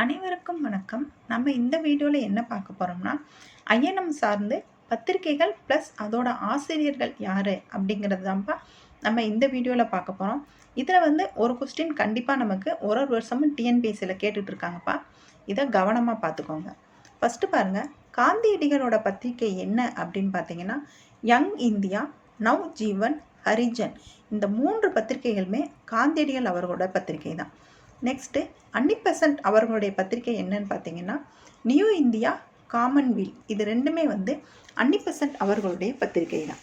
அனைவருக்கும் வணக்கம். நம்ம இந்த வீடியோவில் என்ன பார்க்க போகிறோம்னா ஐஎன்எம் சார்ந்து பத்திரிகைகள் ப்ளஸ் அதோட ஆசிரியர்கள் யார் அப்படிங்கிறது தான்ப்பா நம்ம இந்த வீடியோவில் பார்க்க போகிறோம் இதில் வந்து ஒரு கொஸ்டின் கண்டிப்பாக நமக்கு ஒரு ஒரு வருஷமும் டிஎன்பிஎஸ்சியில் கேட்டுட்டு இருக்காங்கப்பா. இதை கவனமாக பார்த்துக்கோங்க. ஃபஸ்ட்டு பாருங்கள் காந்தியடிகளோட பத்திரிகை என்ன அப்படின்னு பார்த்தீங்கன்னா யங் இந்தியா நவ் ஜீவன் ஹரிஜன் இந்த மூன்று பத்திரிகைகளுமே காந்தியடிகள் அவர்களோட பத்திரிகை தான் நெக்ஸ்ட்டு அன்னிபெசன்ட் அவர்களுடைய பத்திரிகை என்னன்னு பார்த்தீங்கன்னா நியூ இந்தியா காமன்வெல் இது ரெண்டுமே வந்து அன்னிபெசன்ட் அவர்களுடைய பத்திரிகை தான்.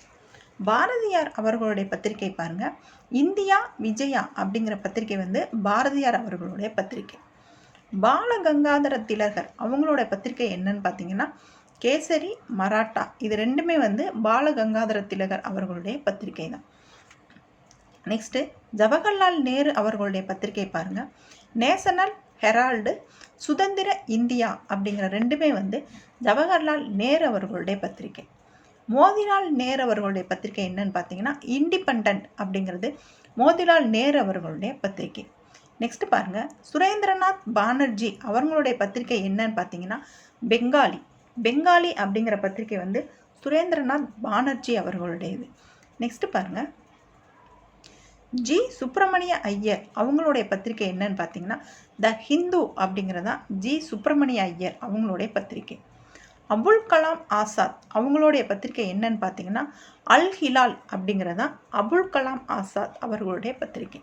பாரதியார் அவர்களுடைய பத்திரிகை பாருங்கள் இந்தியா விஜயா அப்படிங்கிற பத்திரிகை வந்து பாரதியார் அவர்களுடைய பத்திரிகை. பாலகங்காதர திலகர் அவங்களோட பத்திரிகை என்னன்னு பார்த்தீங்கன்னா கேசரி மராட்டா. இது ரெண்டுமே வந்து பாலகங்காதர திலகர் அவர்களுடைய பத்திரிகை தான். நெக்ஸ்ட்டு ஜவஹர்லால் நேரு அவர்களுடைய பத்திரிகை பாருங்கள் நேஷனல் ஹெரால்டு சுதந்திர இந்தியா அப்படிங்கிற ரெண்டுமே வந்து ஜவஹர்லால் நேரு அவர்களுடைய பத்திரிகை. மோதிலால் நேரு அவர்களுடைய பத்திரிகை என்னன்னு பார்த்தீங்கன்னா இண்டிபெண்ட் அப்படிங்கிறது மோதிலால் நேரு அவர்களுடைய பத்திரிகை. நெக்ஸ்ட் பாருங்கள் சுரேந்திரநாத் பானர்ஜி அவர்களுடைய பத்திரிகை என்னன்னு பார்த்தீங்கன்னா பெங்காலி. பெங்காலி அப்படிங்கிற பத்திரிகை வந்து சுரேந்திரநாத் பானர்ஜி அவர்களுடையது. நெக்ஸ்ட் பாருங்கள் ஜி சுப்பிரமணிய ஐயர். அவங்களுடைய பத்திரிகை என்னன்னு பார்த்தீங்கன்னா த ஹிந்து அப்படிங்கிறதா ஜி சுப்பிரமணிய ஐயர் அவங்களுடைய பத்திரிகை அபுல் கலாம் ஆசாத் அவங்களுடைய பத்திரிகை என்னன்னு பார்த்தீங்கன்னா அல் ஹிலால் அப்படிங்கிறதா அபுல் கலாம் ஆசாத் அவர்களுடைய பத்திரிகை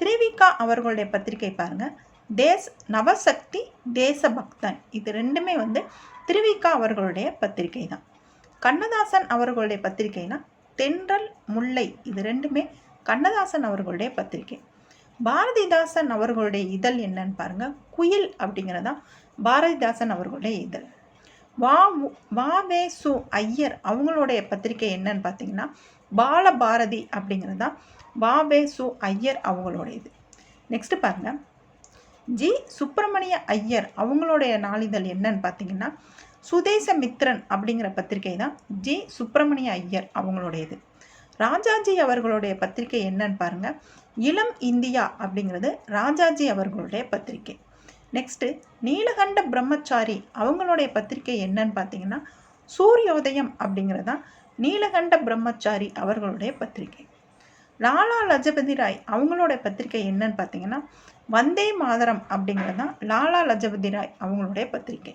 திரிவிகா அவர்களுடைய பத்திரிகை பாருங்கள் தேஸ் நவசக்தி தேசபக்தன். இது ரெண்டுமே வந்து திருவிக்கா அவர்களுடைய பத்திரிகை தான். கண்ணதாசன் அவர்களுடைய பத்திரிகைனா தென்றல் முல்லை. இது ரெண்டுமே கண்ணதாசன் அவர்களுடைய பத்திரிகை. பாரதிதாசன் அவர்களுடைய இதழ் என்னன்னு பாருங்க. குயில் அப்படிங்கிறதான் பாரதிதாசன் அவர்களுடைய இதழ். வா வா வே சு ஐயர் அவங்களுடைய பத்திரிகை என்னன்னு பார்த்தீங்கன்னா பாலபாரதி தான் வா வே சு ஐயர் அவங்களுடைய இது. நெக்ஸ்ட் பாருங்க. ஜி சுப்பிரமணிய ஐயர் அவங்களுடைய நாளிதழ் என்னன்னு பார்த்தீங்கன்னா சுதேசமித்ரன் அப்படிங்கிற பத்திரிகை தான் ஜி சுப்பிரமணிய ஐயர் அவங்களுடையது ராஜாஜி அவர்களுடைய பத்திரிகை என்னன்னு பாருங்கள் இளம் இந்தியா அப்படிங்கிறது ராஜாஜி அவர்களுடைய பத்திரிகை. நெக்ஸ்ட்டு நீலகண்ட பிரம்மச்சாரி அவங்களுடைய பத்திரிகை என்னன்னு பார்த்தீங்கன்னா சூரியோதயம் அப்படிங்கிறதான் நீலகண்ட பிரம்மச்சாரி அவர்களுடைய பத்திரிகை. லாலா லஜபதி ராய் அவங்களோட பத்திரிகை என்னன்னு பார்த்தீங்கன்னா வந்தே மாதரம் அப்படிங்கிறது தான் லாலா லஜபதி ராய் அவங்களுடைய பத்திரிகை.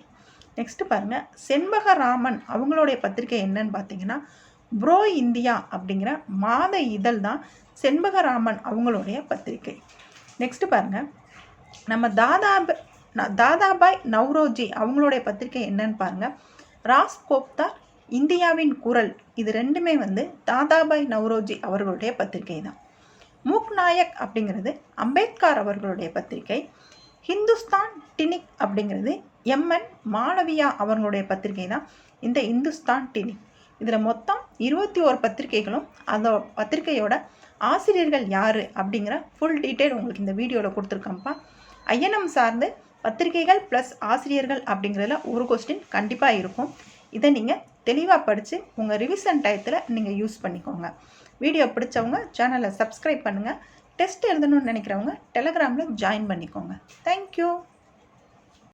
நெக்ஸ்ட்டு பாருங்கள் செண்பகராமன் அவங்களுடைய பத்திரிகை என்னன்னு பார்த்தீங்கன்னா ப்ரோ இந்தியா அப்படிங்கிற மாத இதழ் தான் செண்பகராமன் அவங்களுடைய பத்திரிகை. நெக்ஸ்ட் பாருங்கள் நம்ம தாதா தாதாபாய் நவ்ரோஜி அவங்களுடைய பத்திரிகை என்னன்னு பாருங்கள் ராஸ் கோப்தா இந்தியாவின் குரல். இது ரெண்டுமே வந்து தாதாபாய் நவ்ரோஜி அவர்களுடைய பத்திரிகை தான். மூக் நாயக் அப்படிங்கிறது அம்பேத்கர் அவர்களுடைய பத்திரிகை. ஹிந்துஸ்தான் டினிக் அப்படிங்கிறது எம்என் மாணவியா அவர்களுடைய பத்திரிகை தான். இந்த இந்துஸ்தான் டினிக். இதில் மொத்தம் இருபத்தி ஓரு பத்திரிகைகளும் அந்த பத்திரிகையோட ஆசிரியர்கள் யார் அப்படிங்கிற ஃபுல் டீட்டெயில் உங்களுக்கு இந்த வீடியோவில் கொடுத்துருக்கோம்ப்பா ஐஎன்எம் சார்ந்து பத்திரிகைகள் ப்ளஸ் ஆசிரியர்கள் அப்படிங்கிறதுல ஒரு கொஸ்டின் கண்டிப்பாக இருக்கும். இதை நீங்கள் தெளிவாக படித்து உங்கள் ரிவிஷன் டயத்தில் நீங்கள் யூஸ் பண்ணிக்கோங்க. வீடியோ பிடிச்சவங்க சேனலை சப்ஸ்கிரைப் பண்ணுங்கள் டெஸ்ட் எழுதணும்னு நினைக்கிறவங்க டெலகிராமில் ஜாயின் பண்ணிக்கோங்க. தேங்க்யூ